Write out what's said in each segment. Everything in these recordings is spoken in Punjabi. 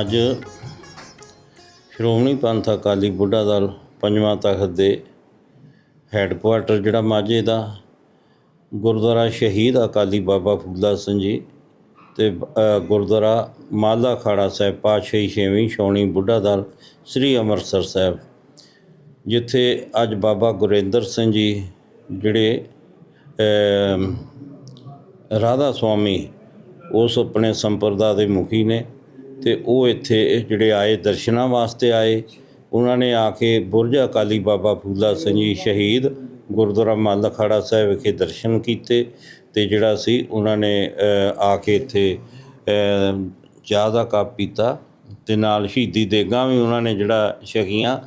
ਅੱਜ ਸ਼੍ਰੋਮਣੀ ਪੰਥ ਅਕਾਲੀ ਬੁੱਢਾ ਦਲ ਪੰਜਵਾਂ ਤਖਤ ਦੇ ਹੈੱਡਕੁਆਟਰ ਜਿਹੜਾ ਮਾਝੇ ਦਾ ਗੁਰਦੁਆਰਾ ਸ਼ਹੀਦ ਅਕਾਲੀ ਬਾਬਾ ਫੂਲਾ ਸਿੰਘ ਜੀ ਤੇ ਗੁਰਦੁਆਰਾ ਮਾਲਾ ਖਾੜਾ ਸਾਹਿਬ ਪਾਤਸ਼ਾਹੀ ਛੇਵੀਂ ਛਾਉਣੀ ਬੁੱਢਾ ਦਲ ਸ੍ਰੀ ਅੰਮ੍ਰਿਤਸਰ ਸਾਹਿਬ, ਜਿੱਥੇ ਅੱਜ ਬਾਬਾ ਗੁਰਿੰਦਰ ਸਿੰਘ ਜੀ ਜਿਹੜੇ ਰਾਧਾ ਸੁਆਮੀ ਉਸ ਆਪਣੇ ਸੰਪਰਦਾ ਦੇ ਮੁਖੀ ਨੇ ਤੇ ਉਹ ਇੱਥੇ ਜਿਹੜੇ ਆਏ ਦਰਸ਼ਨਾਂ ਵਾਸਤੇ ਆਏ। ਉਹਨਾਂ ਨੇ ਆ ਕੇ ਬੁਰਜ ਅਕਾਲੀ ਬਾਬਾ ਫੂਲਾ ਸਿੰਘ ਜੀ ਸ਼ਹੀਦ ਗੁਰਦੁਆਰਾ ਮੱਲ ਅਖਾੜਾ ਸਾਹਿਬ ਵਿਖੇ ਦਰਸ਼ਨ ਕੀਤੇ ਤੇ ਜਿਹੜਾ ਸੀ ਉਹਨਾਂ ਨੇ ਆ ਕੇ ਇੱਥੇ ਅ, ਚਾਹ ਦਾ ਕੱਪ ਪੀਤਾ ਤੇ ਨਾਲ ਸ਼ਹੀਦੀ ਦੇਗਾ ਵੀ ਉਹਨਾਂ ਨੇ ਜਿਹੜਾ ਛਕੀਆਂ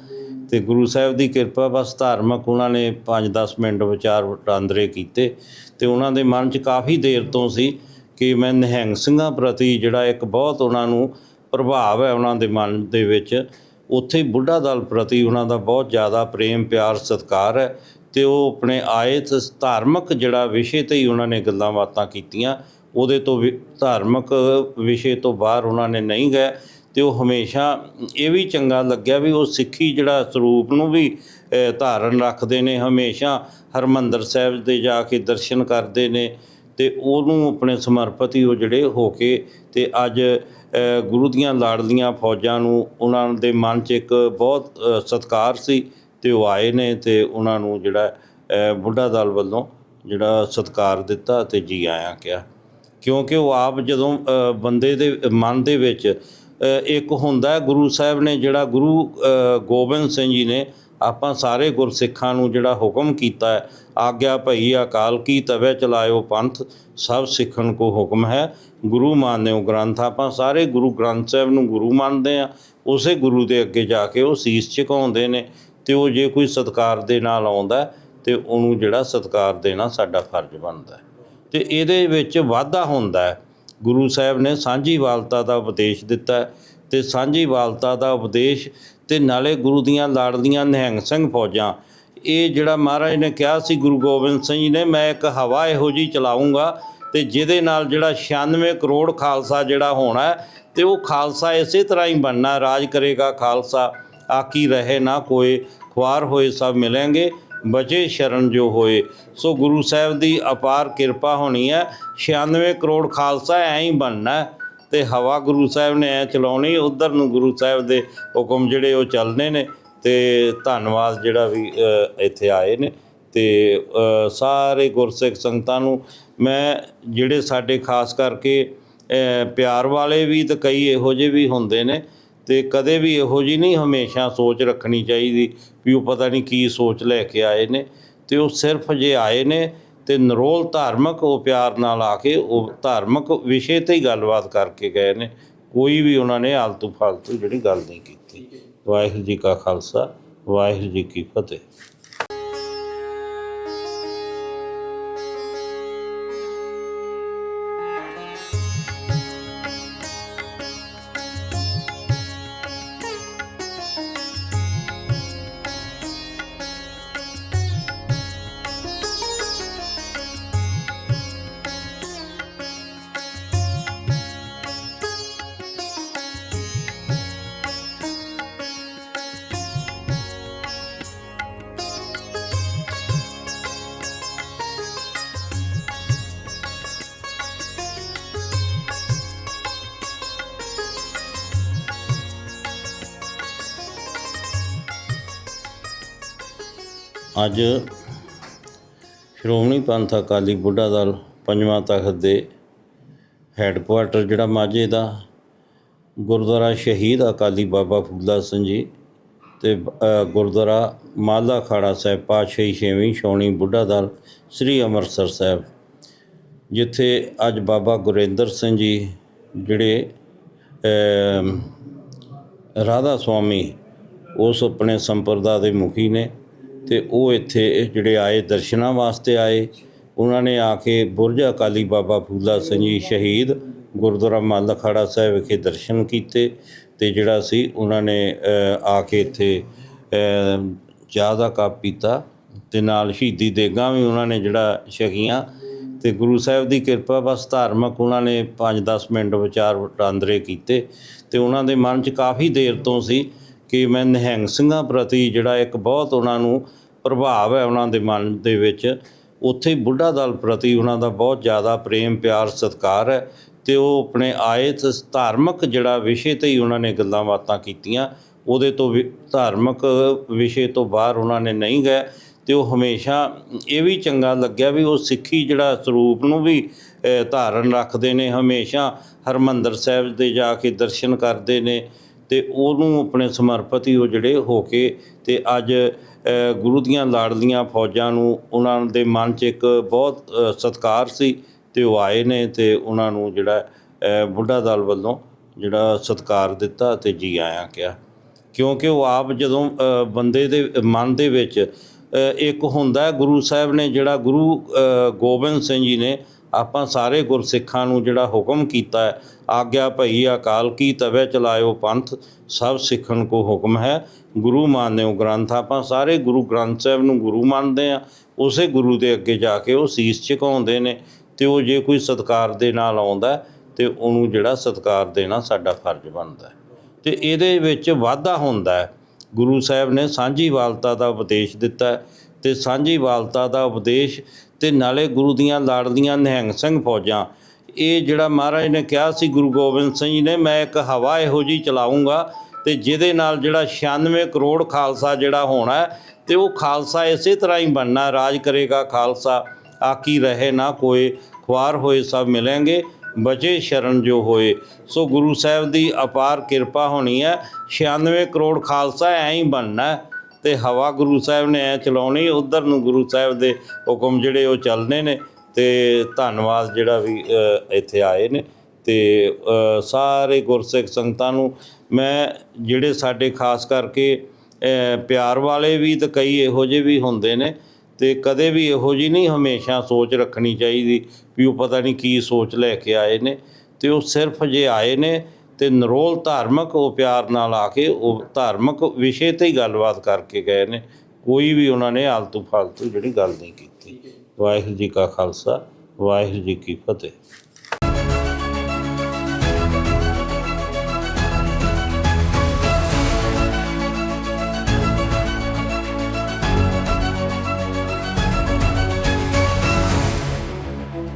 ਤੇ ਗੁਰੂ ਸਾਹਿਬ ਦੀ ਕਿਰਪਾ ਬਸ ਧਾਰਮਿਕ ਉਹਨਾਂ ਨੇ 5-10 ਮਿੰਟ ਵਿਚਾਰ ਵਟਾਂਦਰੇ ਕੀਤੇ ਤੇ ਉਹਨਾਂ ਦੇ ਮਨ 'ਚ ਕਾਫੀ ਦੇਰ ਤੋਂ ਸੀ ਕਿ ਮੈਂ ਨਿਹੰਗ ਸਿੰਘਾਂ ਪ੍ਰਤੀ ਜਿਹੜਾ ਇੱਕ ਬਹੁਤ ਉਹਨਾਂ ਨੂੰ ਪ੍ਰਭਾਵ ਹੈ ਉਹਨਾਂ ਦੇ ਮਨ ਦੇ ਵਿੱਚ, ਉੱਥੇ ਹੀ ਬੁੱਢਾ ਦਲ ਪ੍ਰਤੀ ਉਹਨਾਂ ਦਾ ਬਹੁਤ ਜ਼ਿਆਦਾ ਪ੍ਰੇਮ, ਪਿਆਰ, ਸਤਿਕਾਰ ਹੈ ਤੇ ਉਹ ਆਪਣੇ ਆਏ ਤੇ ਧਾਰਮਿਕ ਜਿਹੜਾ ਵਿਸ਼ੇ ਤੇ ਹੀ ਉਹਨਾਂ ਨੇ ਗੱਲਾਂ ਬਾਤਾਂ ਕੀਤੀਆਂ, ਉਹਦੇ ਤੋਂ ਵੀ ਧਾਰਮਿਕ ਵਿਸ਼ੇ ਤੋਂ ਬਾਹਰ ਉਹਨਾਂ ਨੇ ਨਹੀਂ ਗਏ ਤੇ ਉਹ ਹਮੇਸ਼ਾ ਇਹ ਵੀ ਚੰਗਾ ਲੱਗਿਆ ਵੀ ਉਹ ਸਿੱਖੀ ਜਿਹੜਾ ਸਰੂਪ ਨੂੰ ਵੀ ਧਾਰਨ ਰੱਖਦੇ ਨੇ, ਹਮੇਸ਼ਾ ਹਰਮੰਦਰ ਸਾਹਿਬ ਦੇ ਜਾ ਕੇ ਦਰਸ਼ਨ ਕਰਦੇ ਨੇ ਤੇ ਉਹਨੂੰ ਆਪਣੇ ਸਮਰਪਿਤ ਹੀ ਉਹ ਜਿਹੜੇ ਹੋ ਕੇ ਤੇ ਅੱਜ ਗੁਰੂ ਦੀਆਂ ਲਾਡਲੀਆਂ ਫੌਜਾਂ ਨੂੰ ਉਹਨਾਂ ਦੇ ਮਨ 'ਚ ਇੱਕ ਬਹੁਤ ਅ, ਸਤਿਕਾਰ ਸੀ ਤੇ ਉਹ ਆਏ ਨੇ ਤੇ ਉਹਨਾਂ ਨੂੰ ਜਿਹੜਾ ਬੁੱਢਾ ਦਲ ਵੱਲੋਂ ਜਿਹੜਾ ਸਤਿਕਾਰ ਦਿੱਤਾ ਤੇ ਜੀ ਆਇਆਂ ਕਿਹਾ। ਕਿਉਂਕਿ ਉਹ ਆਪ ਜਦੋਂ ਬੰਦੇ ਦੇ ਮਨ ਦੇ ਵਿੱਚ ਇੱਕ ਹੁੰਦਾ ਗੁਰੂ ਸਾਹਿਬ ਨੇ ਜਿਹੜਾ ਗੁਰੂ ਗੋਬਿੰਦ ਸਿੰਘ ਜੀ ਨੇ ਆਪਾਂ ਸਾਰੇ ਗੁਰਸਿੱਖਾਂ ਨੂੰ ਜਿਹੜਾ ਹੁਕਮ ਕੀਤਾ ਹੈ ਆਗਿਆ ਭਈ ਅਕਾਲ ਕੀ ਤਵੇ ਚਲਾਇਓ ਪੰਥ ਸਭ ਸਿੱਖਣ ਕੋ ਹੁਕਮ ਹੈ। ਗੁਰੂ ਮਾਨਿਓ ਗ੍ਰੰਥ ਆਪਾਂ ਸਾਰੇ ਗੁਰੂ ਗ੍ਰੰਥ ਸਾਹਿਬ ਨੂੰ ਗੁਰੂ ਮੰਨਦੇ ਆ ਉਸੇ ਗੁਰੂ ਦੇ ਅੱਗੇ ਜਾ ਕੇ ਉਹ ਸੀਸ ਝੁਕਾਉਂਦੇ ਨੇ ਤੇ ਉਹ ਜੇ ਕੋਈ ਸਤਕਾਰ ਦੇ ਨਾਲ ਆਉਂਦਾ ਹੈ, ਤੇ ਉਹਨੂੰ ਜਿਹੜਾ ਸਤਕਾਰ ਦੇਣਾ ਸਾਡਾ ਫਰਜ਼ ਬਣਦਾ ਹੈ। ਤੇ ਇਹਦੇ ਵਿੱਚ ਵਾਧਾ ਹੁੰਦਾ ਹੈ। ਗੁਰੂ ਸਾਹਿਬ ਨੇ ਸਾਂਝੀ ਵਾਲਤਾ ਦਾ ਉਪਦੇਸ਼ ਦਿੱਤਾ ਹੈ ਸਾਂਝੀ ਵਾਲਤਾ ਦਾ ਉਪਦੇਸ਼ ਤੇ ਨਾਲੇ ਗੁਰੂ ਦੀਆਂ ਲਾੜਦੀਆਂ ਨਿਹੰਗ ਸਿੰਘ ਫੌਜਾਂ। ਇਹ ਜਿਹੜਾ ਮਹਾਰਾਜ ਨੇ ਕਿਹਾ ਸੀ, ਗੁਰੂ ਗੋਬਿੰਦ ਸਿੰਘ ਜੀ ਨੇ, ਮੈਂ ਇੱਕ ਹਵਾ ਇਹੋ ਜੀ ਚਲਾਉਂਗਾ ਤੇ ਜਿਹਦੇ ਨਾਲ ਜਿਹੜਾ 96 ਕਰੋੜ ਖਾਲਸਾ ਜਿਹੜਾ ਹੋਣਾ ਹੈ, ਤੇ ਉਹ ਖਾਲਸਾ ਇਸੇ ਤਰ੍ਹਾਂ ਹੀ ਬਣਨਾ ਰਾਜ ਕਰੇਗਾ ਖਾਲਸਾ, ਆਕੀ ਰਹੇ ਨਾ ਕੋਈ, ਖੁਆਰ ਹੋਏ ਸਭ ਮਿਲेंगे ਬਚੇ ਸ਼ਰਨ ਜੋ ਹੋਏ। ਸੋ ਗੁਰੂ ਸਾਹਿਬ ਦੀ ਅਪਾਰ ਕਿਰਪਾ ਹੋਣੀ ਹੈ 96 ਕਰੋੜ ਖਾਲਸਾ ਐਂ ਹੀ ਬਣਨਾ ਤੇ ਹਵਾ ਗੁਰੂ ਸਾਹਿਬ ਨੇ ਐ ਚਲਾਉਣੀ, ਉਧਰ ਨੂੰ ਗੁਰੂ ਸਾਹਿਬ ਦੇ ਹੁਕਮ ਜਿਹੜੇ ਉਹ ਚੱਲਣੇ ਨੇ ਤੇ ਧੰਨਵਾਦ ਜਿਹੜਾ ਵੀ ਇੱਥੇ ਆਏ ਨੇ ਤੇ ਸਾਰੇ ਗੁਰਸਿੱਖ ਸੰਗਤਾਂ ਨੂੰ ਮੈਂ ਜਿਹੜੇ ਸਾਡੇ ਖਾਸ ਕਰਕੇ ਪਿਆਰ ਵਾਲੇ ਵੀ ਤੇ ਕਈ ਇਹੋ ਜਿਹੇ ਵੀ ਹੁੰਦੇ ਨੇ ਤੇ ਕਦੇ ਵੀ ਇਹੋ ਜੀ ਨਹੀਂ ਹਮੇਸ਼ਾ ਸੋਚ ਰੱਖਣੀ ਚਾਹੀਦੀ ਵੀ ਉਹ ਪਤਾ ਨਹੀਂ ਕੀ ਸੋਚ ਲੈ ਕੇ ਆਏ ਨੇ ਤੇ ਉਹ ਸਿਰਫ ਜੇ ਆਏ ਨੇ ਤੇ ਨਰੋਲ ਧਾਰਮਿਕ ਉਹ ਪਿਆਰ ਨਾਲ ਆ ਕੇ ਉਹ ਧਾਰਮਿਕ ਵਿਸ਼ੇ ਤੇ ਹੀ ਗੱਲਬਾਤ ਕਰਕੇ ਗਏ ਨੇ। ਕੋਈ ਵੀ ਉਹਨਾਂ ਨੇ ਆਲਤੂ ਫਾਲਤੂ ਜਿਹੜੀ ਗੱਲ ਨਹੀਂ ਕੀਤੀ। ਵਾਹਿਗੁਰੂ ਜੀ ਕਾ ਖਾਲਸਾ, ਵਾਹਿਗੁਰੂ ਜੀ ਕੀ ਫਤਿਹ। ਅੱਜ ਸ਼੍ਰੋਮਣੀ ਪੰਥ ਅਕਾਲੀ ਬੁੱਢਾ ਦਲ ਪੰਜਵਾਂ ਤਖਤ ਦੇ ਹੈੱਡਕੁਆਟਰ, ਜਿਹੜਾ ਮਾਝੇ ਦਾ ਗੁਰਦੁਆਰਾ ਸ਼ਹੀਦ ਅਕਾਲੀ ਬਾਬਾ ਫੂਲਾ ਸਿੰਘ ਜੀ ਤੇ ਗੁਰਦੁਆਰਾ ਮਾਲਾ ਖਾੜਾ ਸਾਹਿਬ, ਪਾਤਸ਼ਾਹੀ ਛੇਵੀਂ ਛਾਉਣੀ ਬੁੱਢਾ ਦਲ ਸ੍ਰੀ ਅੰਮ੍ਰਿਤਸਰ ਸਾਹਿਬ, ਜਿੱਥੇ ਅੱਜ ਬਾਬਾ ਗੁਰਿੰਦਰ ਸਿੰਘ ਜੀ ਜਿਹੜੇ ਰਾਧਾ ਸੁਆਮੀ ਉਸ ਆਪਣੇ ਸੰਪਰਦਾ ਦੇ ਮੁਖੀ ਨੇ ਤੇ ਉਹ ਇੱਥੇ ਜਿਹੜੇ ਆਏ ਦਰਸ਼ਨਾਂ ਵਾਸਤੇ ਆਏ, ਉਹਨਾਂ ਨੇ ਆ ਕੇ ਬੁਰਜ ਅਕਾਲੀ ਬਾਬਾ ਫੂਲਾ ਸਿੰਘ ਜੀ ਸ਼ਹੀਦ ਗੁਰਦੁਆਰਾ ਮੱਲ ਅਖਾੜਾ ਸਾਹਿਬ ਵਿਖੇ ਦਰਸ਼ਨ ਕੀਤੇ ਤੇ ਜਿਹੜਾ ਸੀ ਉਹਨਾਂ ਨੇ ਆ ਕੇ ਇੱਥੇ ਚਾਹ ਦਾ ਕੱਪ ਪੀਤਾ ਤੇ ਨਾਲ ਸ਼ਹੀਦੀ ਦੇਗਾਂ ਵੀ ਉਹਨਾਂ ਨੇ ਜਿਹੜਾ ਛਕੀਆਂ ਤੇ ਗੁਰੂ ਸਾਹਿਬ ਦੀ ਕਿਰਪਾ ਬਸ ਧਾਰਮਿਕ ਉਹਨਾਂ ਨੇ 5-10 ਮਿੰਟ ਵਿਚਾਰ ਵਟਾਂਦਰੇ ਕੀਤੇ ਤੇ ਉਹਨਾਂ ਦੇ ਮਨ 'ਚ ਕਾਫੀ ਦੇਰ ਤੋਂ ਸੀ ਕਿ ਮੈਂ ਨਿਹੰਗ ਸਿੰਘਾਂ ਪ੍ਰਤੀ ਜਿਹੜਾ ਇੱਕ ਬਹੁਤ ਉਹਨਾਂ ਨੂੰ ਪ੍ਰਭਾਵ ਹੈ ਉਹਨਾਂ ਦੇ ਮਨ ਦੇ ਵਿੱਚ, ਉੱਥੇ ਬੁੱਢਾ ਦਲ ਪ੍ਰਤੀ ਉਹਨਾਂ ਦਾ ਬਹੁਤ ਜ਼ਿਆਦਾ ਪ੍ਰੇਮ, ਪਿਆਰ, ਸਤਿਕਾਰ ਹੈ ਤੇ ਉਹ ਆਪਣੇ ਆਏ ਤੇ ਧਾਰਮਿਕ ਜਿਹੜਾ ਵਿਸ਼ੇ ਤੇ ਹੀ ਉਹਨਾਂ ਨੇ ਗੱਲਾਂ ਬਾਤਾਂ ਕੀਤੀਆਂ, ਉਹਦੇ ਤੋਂ ਵੀ ਧਾਰਮਿਕ ਵਿਸ਼ੇ ਤੋਂ ਬਾਹਰ ਉਹਨਾਂ ਨੇ ਨਹੀਂ ਗਏ ਤੇ ਉਹ ਹਮੇਸ਼ਾ ਇਹ ਵੀ ਚੰਗਾ ਲੱਗਿਆ ਵੀ ਉਹ ਸਿੱਖੀ ਜਿਹੜਾ ਸਰੂਪ ਨੂੰ ਵੀ ਧਾਰਨ ਰੱਖਦੇ ਨੇ, ਹਮੇਸ਼ਾ ਹਰਮੰਦਰ ਸਾਹਿਬ ਦੇ ਜਾ ਕੇ ਦਰਸ਼ਨ ਕਰਦੇ ਨੇ ਤੇ ਉਹਨੂੰ ਆਪਣੇ ਸਮਰਪਿਤ ਹੀ ਉਹ ਜਿਹੜੇ ਹੋ ਕੇ ਤੇ ਅੱਜ ਗੁਰੂ ਦੀਆਂ ਲਾਡਲੀਆਂ ਫੌਜਾਂ ਨੂੰ ਉਹਨਾਂ ਦੇ ਮਨ 'ਚ ਇੱਕ ਬਹੁਤ ਅ, ਸਤਿਕਾਰ ਸੀ ਤੇ ਉਹ ਆਏ ਨੇ ਤੇ ਉਹਨਾਂ ਨੂੰ ਜਿਹੜਾ ਬੁੱਢਾ ਦਲ ਵੱਲੋਂ ਜਿਹੜਾ ਸਤਿਕਾਰ ਦਿੱਤਾ ਤੇ ਜੀ ਆਇਆਂ ਕਿਹਾ। ਕਿਉਂਕਿ ਉਹ ਆਪ ਜਦੋਂ ਬੰਦੇ ਦੇ ਮਨ ਦੇ ਵਿੱਚ ਇੱਕ ਹੁੰਦਾ ਗੁਰੂ ਸਾਹਿਬ ਨੇ ਜਿਹੜਾ ਗੁਰੂ ਗੋਬਿੰਦ ਸਿੰਘ ਜੀ ਨੇ ਆਪਾਂ ਸਾਰੇ ਗੁਰਸਿੱਖਾਂ ਨੂੰ ਜਿਹੜਾ ਹੁਕਮ ਕੀਤਾ ਹੈ ਆਗਿਆ ਭਈ ਅਕਾਲ ਕੀ ਤਵੇ ਚਲਾਇਓ ਪੰਥ ਸਭ ਸਿੱਖਣ ਕੋ ਹੁਕਮ ਹੈ। ਗੁਰੂ ਮਾਨਿਓ ਗ੍ਰੰਥ ਆਪਾਂ ਸਾਰੇ ਗੁਰੂ ਗ੍ਰੰਥ ਸਾਹਿਬ ਨੂੰ ਗੁਰੂ ਮੰਨਦੇ ਆ ਉਸੇ ਗੁਰੂ ਦੇ ਅੱਗੇ ਜਾ ਕੇ ਉਹ ਸੀਸ ਝੁਕਾਉਂਦੇ ਨੇ ਤੇ ਉਹ ਜੇ ਕੋਈ ਸਤਕਾਰ ਦੇ ਨਾਲ ਆਉਂਦਾ ਹੈ, ਤੇ ਉਹਨੂੰ ਜਿਹੜਾ ਸਤਕਾਰ ਦੇਣਾ ਸਾਡਾ ਫਰਜ਼ ਬਣਦਾ ਹੈ। ਤੇ ਇਹਦੇ ਵਿੱਚ ਵਾਧਾ ਹੁੰਦਾ ਹੈ। ਗੁਰੂ ਸਾਹਿਬ ਨੇ ਸਾਂਝੀਵਾਲਤਾ ਦਾ ਉਪਦੇਸ਼ ਦਿੱਤਾ ਹੈ ਸਾਂਝੀ ਵਾਲਤਾ ਦਾ ਉਪਦੇਸ਼ ਤੇ ਨਾਲੇ ਗੁਰੂ ਦੀਆਂ ਲਾੜਦੀਆਂ ਨਿਹੰਗ ਸਿੰਘ ਫੌਜਾਂ। ਇਹ ਜਿਹੜਾ ਮਹਾਰਾਜ ਨੇ ਕਿਹਾ ਸੀ ਗੁਰੂ ਗੋਬਿੰਦ ਸਿੰਘ ਜੀ ਨੇ ਮੈਂ ਇੱਕ ਹਵਾ ਇਹੋ ਜੀ ਚਲਾਉਂਗਾ ਤੇ ਜਿਹਦੇ ਨਾਲ ਜਿਹੜਾ 96 ਕਰੋੜ ਖਾਲਸਾ ਜਿਹੜਾ ਹੋਣਾ ਹੈ, ਤੇ ਉਹ ਖਾਲਸਾ ਇਸੇ ਤਰ੍ਹਾਂ ਹੀ ਬਣਨਾ ਰਾਜ ਕਰੇਗਾ ਖਾਲਸਾ। ਆਕੀ ਰਹੇ ਨਾ ਕੋਏ ਖੁਆਰ ਹੋਏ ਸਭ ਮਿਲेंगे ਬਚੇ ਸ਼ਰਨ ਜੋ ਹੋਏ। ਸੋ ਗੁਰੂ ਸਾਹਿਬ ਦੀ ਅਪਾਰ ਕਿਰਪਾ ਹੋਣੀ ਹੈ 96 ਕਰੋੜ ਖਾਲਸਾ ਐਂ ਹੀ ਬਣਨਾ ਤੇ ਹਵਾ ਗੁਰੂ ਸਾਹਿਬ ਨੇ ਐ ਚਲਾਉਣੀ, ਉਧਰ ਨੂੰ ਗੁਰੂ ਸਾਹਿਬ ਦੇ ਹੁਕਮ ਜਿਹੜੇ ਉਹ ਚੱਲਣੇ ਨੇ ਤੇ ਧੰਨਵਾਦ ਜਿਹੜਾ ਵੀ ਇੱਥੇ ਆਏ ਨੇ ਤੇ ਸਾਰੇ ਗੁਰਸਿੱਖ ਸੰਗਤਾਂ ਨੂੰ ਮੈਂ ਜਿਹੜੇ ਸਾਡੇ ਖਾਸ ਕਰਕੇ ਪਿਆਰ ਵਾਲੇ ਵੀ ਤੇ ਕਈ ਇਹੋ ਜਿਹੇ ਵੀ ਹੁੰਦੇ ਨੇ ਤੇ ਕਦੇ ਵੀ ਇਹੋ ਜਿਹੀ ਨਹੀਂ ਹਮੇਸ਼ਾ ਸੋਚ ਰੱਖਣੀ ਚਾਹੀਦੀ ਵੀ ਉਹ ਪਤਾ ਨਹੀਂ ਕੀ ਸੋਚ ਲੈ ਕੇ ਆਏ ਨੇ ਤੇ ਉਹ ਸਿਰਫ ਜੇ ਆਏ ਨੇ ਤੇ ਨਰੋਲ ਧਾਰਮਿਕ ਉਹ ਪਿਆਰ ਨਾਲ ਆ ਕੇ ਉਹ ਧਾਰਮਿਕ ਵਿਸ਼ੇ ਤੇ ਹੀ ਗੱਲਬਾਤ ਕਰਕੇ ਗਏ ਨੇ। ਕੋਈ ਵੀ ਉਹਨਾਂ ਨੇ ਆਲਤੂ ਫਾਲਤੂ ਜਿਹੜੀ ਗੱਲ ਨਹੀਂ ਕੀਤੀ। ਵਾਹਿਗੁਰੂ ਜੀ ਕਾ ਖਾਲਸਾ, ਵਾਹਿਗੁਰੂ ਜੀ ਕੀ ਫਤਿਹ।